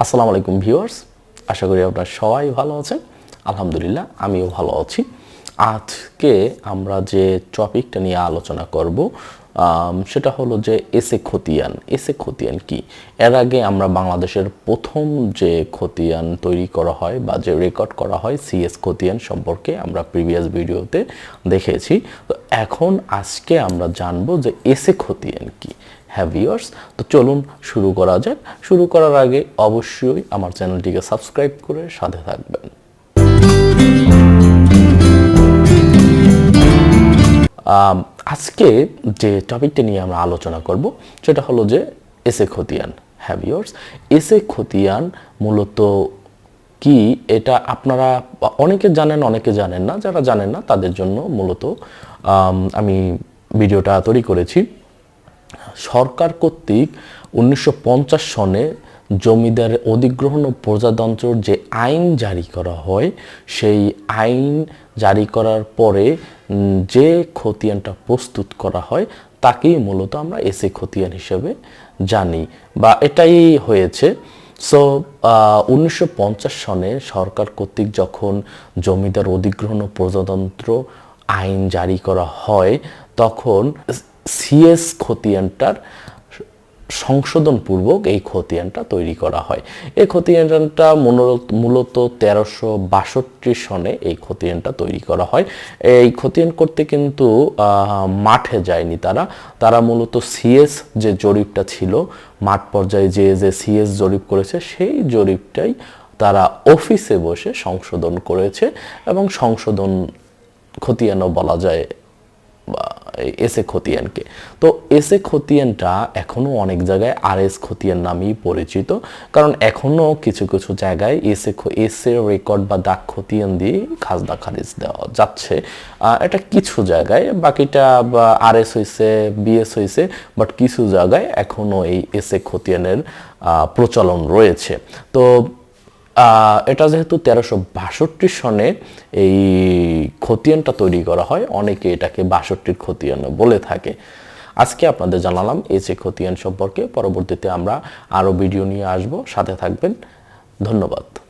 আসসালামু আলাইকুম ভিউয়ার্স, আশা করি আপনারা সবাই ভালো আছেন। আলহামদুলিল্লাহ, আমিও ভালো আছি। আজকে আমরা যে টপিকটা নিয়ে আলোচনা করব সেটা হলো যে এসে খতিয়ান। এসে খতিয়ান কি? এর আগে আমরা বাংলাদেশের প্রথম যে খতিয়ান তৈরি করা হয় বা যে রেকর্ড করা হয় সিএস খতিয়ান সম্পর্কে আমরা প্রিভিয়াস ভিডিওতে দেখেছি। তো এখন আজকে আমরা জানব যে এসে খতিয়ান কি। হ্যাঁ ভিউয়ার্স তো চলুন শুরু করা যাক। শুরু করার আগে অবশ্যই আমার চ্যানেলটিকে সাবস্ক্রাইব করে সাথে থাকবেন। আজকে যে টপিকটা নিয়ে আমরা আলোচনা করব, সেটা হলো যে এসে খতিয়ান হ্যাভিয়ার্স এসে খতিয়ান মূলত কি? এটা আপনারা অনেকে জানেন অনেকে জানেন না। যারা জানেন না, তাদের জন্য মূলত আমি ভিডিওটা তৈরি করেছি। সরকার কর্তৃক উনিশশো পঞ্চাশ সনে জমিদার অধিগ্রহণ ও প্রজাতন্ত্রের যে আইন জারি করা হয়, সেই আইন জারি করার পরে যে খতিয়ানটা প্রস্তুত করা হয়, তাকেই মূলত আমরা এসে খতিয়ান হিসেবে জানি বা এটাই হয়েছে। সো উনিশশো পঞ্চাশ সনে সরকার কর্তৃক যখন জমিদার অধিগ্রহণ ও প্রজাতন্ত্র আইন জারি করা হয়, তখন সিএস খতিয়ানটার সংশোধনপূর্বক এই খতিয়ানটা তৈরি করা হয়। এই খতিয়ানটা মূলত তেরোশো বাষট্টি সনে এই খতিয়ানটা তৈরি করা হয়। এই খতিয়ান করতে কিন্তু মাঠে যায়নি তারা। তারা মূলত সিএস যে জরিপটা ছিল, মাঠ পর্যায়ে যে যে সিএস জরিপ করেছে, সেই জরিপটাই তারা অফিসে বসে সংশোধন করেছে এবং সংশোধন খতিয়ানও বলা যায়, বা এসে খতিয়ানকে। তো এসে খতিয়ানটা এখনও অনেক জায়গায় আর এস খতিয়ান নামেই পরিচিত। কারণ এখনও কিছু কিছু জায়গায় এসে এসে রেকর্ড বা দাগ খতিয়ান দিয়ে খাজনা খারিজ দেওয়া যাচ্ছে। এটা কিছু জায়গায়, বাকিটা বা আর এস হয়েছে বিএস হয়েছে বাট কিছু জায়গায় এখনও এই এসে খতিয়ানের প্রচলন রয়েছে। তো এটা যেহেতু তেরোশো বাষট্টি সনে এই খতিয়ানটা তৈরি করা হয়, অনেকে এটাকে বাষট্টির খতিয়ান বলে থাকে। আজকে আপনাদের জানালাম যে খতিয়ান সম্পর্কে, পরবর্তীতে আমরা আরও ভিডিও নিয়ে আসব। সাথে থাকবেন। ধন্যবাদ।